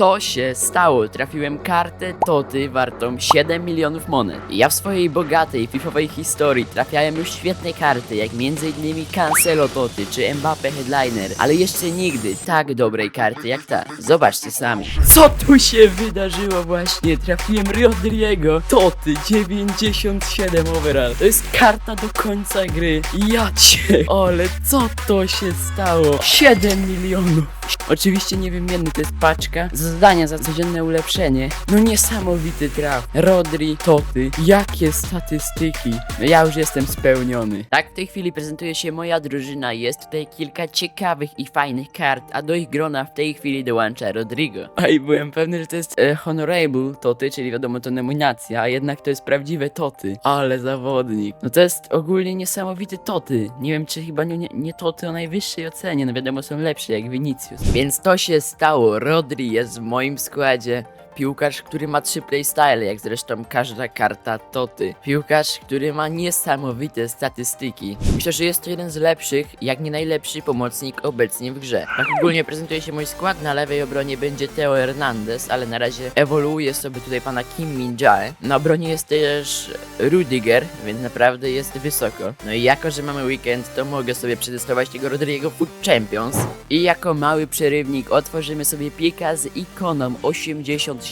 to się stało. Trafiłem kartę Toty wartą 7 milionów monet. Ja w swojej bogatej fifowej historii trafiałem już świetne karty, jak m.in. Cancelo Toty czy Mbappe Headliner, ale jeszcze nigdy tak dobrej karty jak ta. Zobaczcie sami. Co tu się wydarzyło właśnie? Trafiłem Rodriego Toty 97 overall. To jest karta do końca gry. Ja cię, ale co to się stało? 7 milionów. Oczywiście niewymienny to jest paczka. Zadania za codzienne ulepszenie. No niesamowity traf. Rodri, Toty, jakie statystyki. No ja już jestem spełniony. Tak w tej chwili prezentuje się moja drużyna. Jest tutaj kilka ciekawych i fajnych kart, a do ich grona w tej chwili dołącza Rodrigo. A i byłem pewny, że to jest e, Honorable Toty, czyli wiadomo to nominacja, a jednak to jest prawdziwe Toty. Ale zawodnik. No to jest ogólnie niesamowity Toty. Nie wiem czy chyba nie, nie, nie Toty o najwyższej ocenie, no wiadomo są lepsze jak Vinicius. Więc to się stało. Rodri jest w moim składzie. Piłkarz, który ma trzy playstyle, jak zresztą każda karta Toty. Piłkarz, który ma niesamowite statystyki. Myślę, że jest to jeden z lepszych, jak nie najlepszy pomocnik obecnie w grze. Tak ogólnie prezentuje się mój skład. Na lewej obronie będzie Theo Hernandez, ale na razie ewoluuje sobie tutaj pana Kim Min Jae. Na obronie jest też Rudiger, więc naprawdę jest wysoko. No i jako, że mamy weekend, to mogę sobie przetestować tego Rodrigo Food Champions. I jako mały przerywnik otworzymy sobie piekę z ikoną 87+.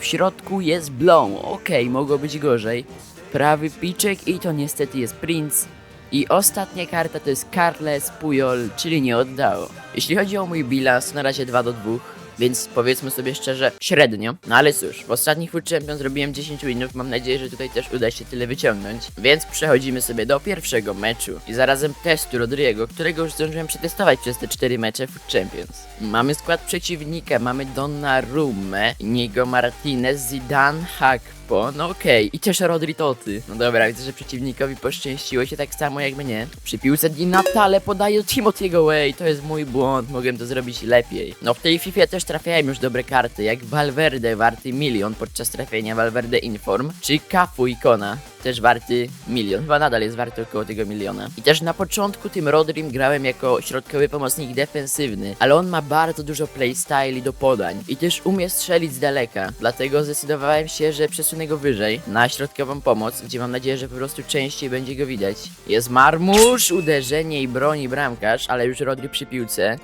W środku jest Blow, okej, mogło być gorzej. Prawy piczek i to niestety jest Prince. I ostatnia karta to jest Carles Puyol, czyli nie oddało. Jeśli chodzi o mój bilans, to na razie 2 do 2. Więc powiedzmy sobie szczerze, średnio. No ale cóż, w ostatnich Food Champions zrobiłem 10 winów, mam nadzieję, że tutaj też uda się tyle wyciągnąć. Więc przechodzimy sobie do pierwszego meczu i zarazem testu Rodriego, którego już zdążyłem przetestować przez te 4 mecze Food Champions. Mamy skład przeciwnika, mamy Donnarumę, Nigo Martinez, Zidane, Hakpo, no okej, i też Rodri Toty. No dobra, widzę, że przeciwnikowi poszczęściło się tak samo jak mnie. Przy piłce Di Natale podaje Timothy'ego Way, to jest mój błąd, mogłem to zrobić lepiej. No w tej FIFA też trafiałem już dobre karty, jak Valverde warty milion podczas trafienia Valverde Inform, czy Cafu Ikona, też warty milion, chyba nadal jest warty około tego miliona. I też na początku tym Rodrim grałem jako środkowy pomocnik defensywny, ale on ma bardzo dużo playstyli do podań i też umie strzelić z daleka, dlatego zdecydowałem się, że przesunę go wyżej na środkową pomoc, gdzie mam nadzieję, że po prostu częściej będzie go widać. Jest marmusz, uderzenie i broni bramkarz, ale już Rodri przy piłce.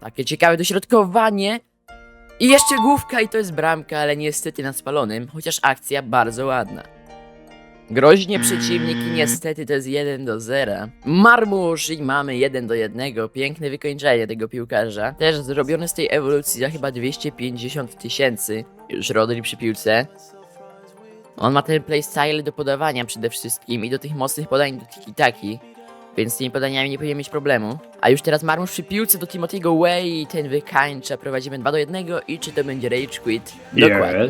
Takie ciekawe dośrodkowanie. I jeszcze główka i to jest bramka, ale niestety na spalonym, chociaż akcja bardzo ładna. Groźnie przeciwnik i niestety to jest 1 do 0. Marmusz i mamy 1 do 1. Piękne wykończenie tego piłkarza. Też zrobione z tej ewolucji za chyba 250 tysięcy. Już Rodri przy piłce. On ma ten playstyle do podawania przede wszystkim i do tych mocnych podań do tiki-taki. Więc z tymi podaniami nie powinien mieć problemu. A już teraz Marmusz przy piłce do Timothy'ego Way i ten wykańcza. Prowadzimy 2 do 1 i czy to będzie Rage Quit? Dokładnie.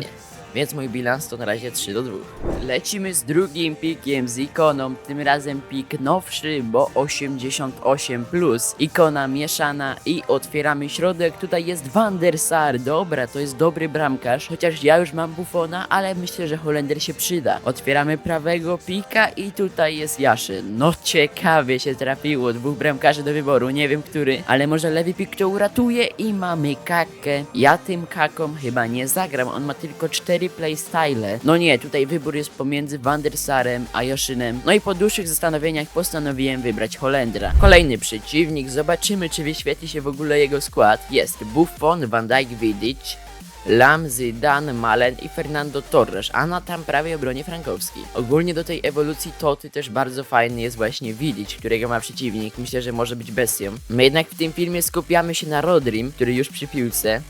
Więc mój bilans to na razie 3 do 2. Lecimy z drugim pikiem, z ikoną, tym razem pik nowszy, bo 88+, plus. ikona mieszana i otwieramy środek, tutaj jest Van der Sar, dobra, to jest dobry bramkarz, chociaż ja już mam Buffona, ale myślę, że Holender się przyda. Otwieramy prawego pika i tutaj jest Jaszyn. No ciekawie się trafiło, dwóch bramkarzy do wyboru, nie wiem który, ale może lewy pik to uratuje i mamy kakę. Ja tym kaką chyba nie zagram, on ma tylko 4 playstyle. No nie, tutaj wybór jest pomiędzy Van der Sarem a Joszynem. No i po dłuższych zastanowieniach postanowiłem wybrać Holendra. Kolejny przeciwnik, zobaczymy czy wyświetli się w ogóle jego skład. Jest Buffon, Van Dijk, Vidic, Lam, Zidane, Malen i Fernando Torres, a na tam prawej obronie frankowskiej. Ogólnie do tej ewolucji Toty też bardzo fajny jest właśnie Vidic, którego ma przeciwnik. Myślę, że może być bestią. My jednak w tym filmie skupiamy się na Rodrim, który już przy piłce.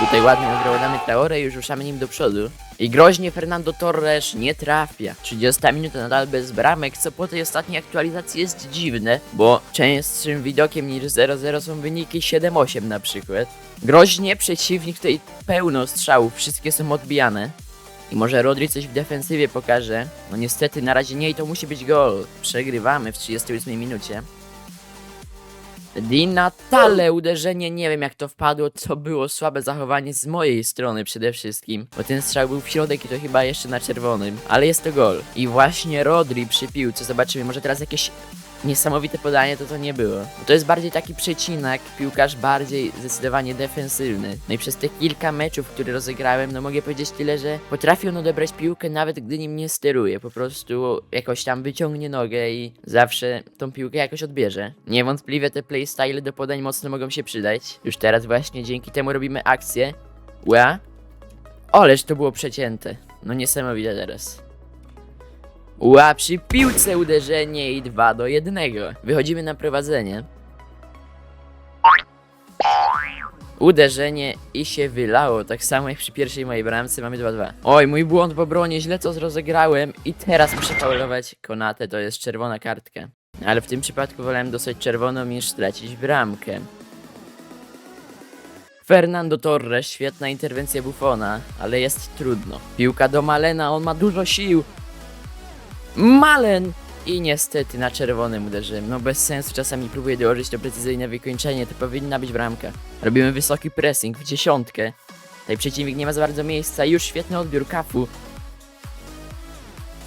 Tutaj ładnie damy Traore i już ruszamy nim do przodu. I groźnie Fernando Torres nie trafia. 30 minuta nadal bez bramek, co po tej ostatniej aktualizacji jest dziwne, bo częstszym widokiem niż 0-0 są wyniki 7-8 na przykład. Groźnie przeciwnik tutaj pełno strzałów, wszystkie są odbijane. I może Rodri coś w defensywie pokaże. No niestety na razie nie i to musi być gol. Przegrywamy w 38 minucie. Di Natale uderzenie, nie wiem jak to wpadło, to było słabe zachowanie z mojej strony przede wszystkim, bo ten strzał był w środek i to chyba jeszcze na czerwonym, ale jest to gol. I właśnie Rodri przy piłce, zobaczymy, może teraz jakieś niesamowite podanie to to nie było. To jest bardziej taki przecinak, piłkarz bardziej zdecydowanie defensywny. No i przez te kilka meczów, które rozegrałem, no mogę powiedzieć tyle, że potrafi on odebrać piłkę nawet gdy nim nie steruje. Po prostu jakoś tam wyciągnie nogę i zawsze tą piłkę jakoś odbierze. Niewątpliwie te playstyle do podań mocno mogą się przydać. Już teraz właśnie dzięki temu robimy akcję. Ła? Oleż to było przecięte. No niesamowite teraz. Ła, przy piłce uderzenie i 2 do 1. Wychodzimy na prowadzenie. Uderzenie i się wylało, tak samo jak przy pierwszej mojej bramce mamy 2-2. Oj, mój błąd w obronie, źle co rozegrałem i teraz muszę faulować Konate, to jest czerwona kartka. Ale w tym przypadku wolałem dostać czerwoną niż stracić bramkę. Fernando Torres, świetna interwencja Buffona, ale jest trudno. Piłka do Malena, on ma dużo sił. Malen! I niestety na czerwonym uderzyłem. No bez sensu, czasami próbuję dołożyć to precyzyjne wykończenie, to powinna być bramka. Robimy wysoki pressing w dziesiątkę. Tutaj przeciwnik nie ma za bardzo miejsca, już świetny odbiór kafu.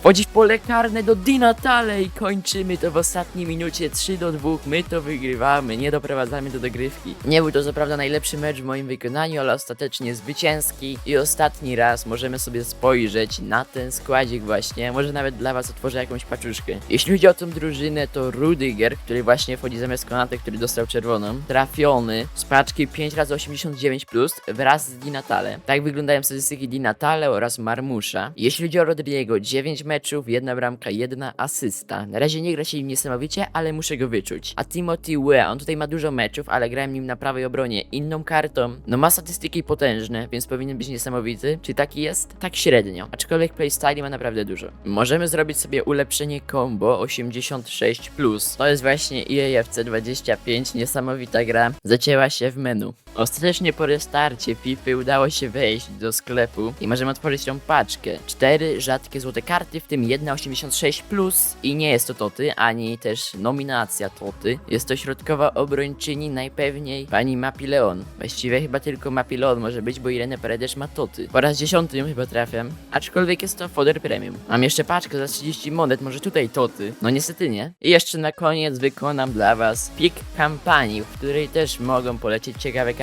Wchodzi w pole karne do Dina Tale i kończymy to w ostatniej minucie 3 do 2. My to wygrywamy, nie doprowadzamy do dogrywki. Nie był to co prawda najlepszy mecz w moim wykonaniu, ale ostatecznie zwycięski i ostatni raz możemy sobie spojrzeć na ten składzik właśnie. Może nawet dla was otworzę jakąś paczuszkę. Jeśli chodzi o tą drużynę, to Rudiger, który właśnie wchodzi zamiast Konate, który dostał czerwoną, trafiony z paczki 5 razy 89 plus wraz z Di Natale. Tak wyglądają statystyki Di Natale oraz Marmusza. Jeśli chodzi o Rodrigo, 9 meczów, jedna bramka, jedna asysta. Na razie nie gra się im niesamowicie, ale muszę go wyczuć. A Timothy Wea, on tutaj ma dużo meczów, ale grałem nim na prawej obronie inną kartą. No ma statystyki potężne, więc powinien być niesamowity. Czy taki jest? Tak średnio. Aczkolwiek playstyle ma naprawdę dużo. Możemy zrobić sobie ulepszenie combo 86+. plus. To jest właśnie EAFC 25, niesamowita gra. Zacięła się w menu. Ostatecznie po restarcie FIFA udało się wejść do sklepu i możemy otworzyć tą paczkę. Cztery rzadkie złote karty, w tym jedna 86 plus i nie jest to Toty, ani też nominacja Toty. Jest to środkowa obrończyni najpewniej pani Mapileon. Właściwie chyba tylko Mapileon może być, bo Irene Paredes ma Toty. Po raz dziesiąty ją chyba trafiam, aczkolwiek jest to foder premium. Mam jeszcze paczkę za 30 monet, może tutaj Toty. No niestety nie. I jeszcze na koniec wykonam dla was pik kampanii, w której też mogą polecieć ciekawe karty.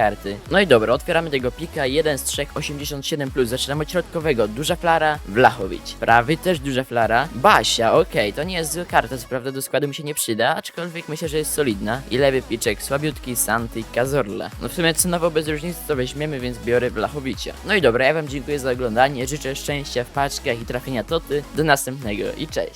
No i dobra, otwieramy tego pika, jeden z trzech 87 plus, zaczynamy od środkowego, duża flara, Wlachowicz. Prawy też duża flara, Basia, okej, to nie jest zła karta, co prawda do składu mi się nie przyda, aczkolwiek myślę, że jest solidna. I lewy piczek, słabiutki, Santy, Cazorla. No w sumie cenowo bez różnicy to weźmiemy, więc biorę Wlachowicia. No i dobra, ja wam dziękuję za oglądanie, życzę szczęścia w paczkach i trafienia toty, do następnego i cześć.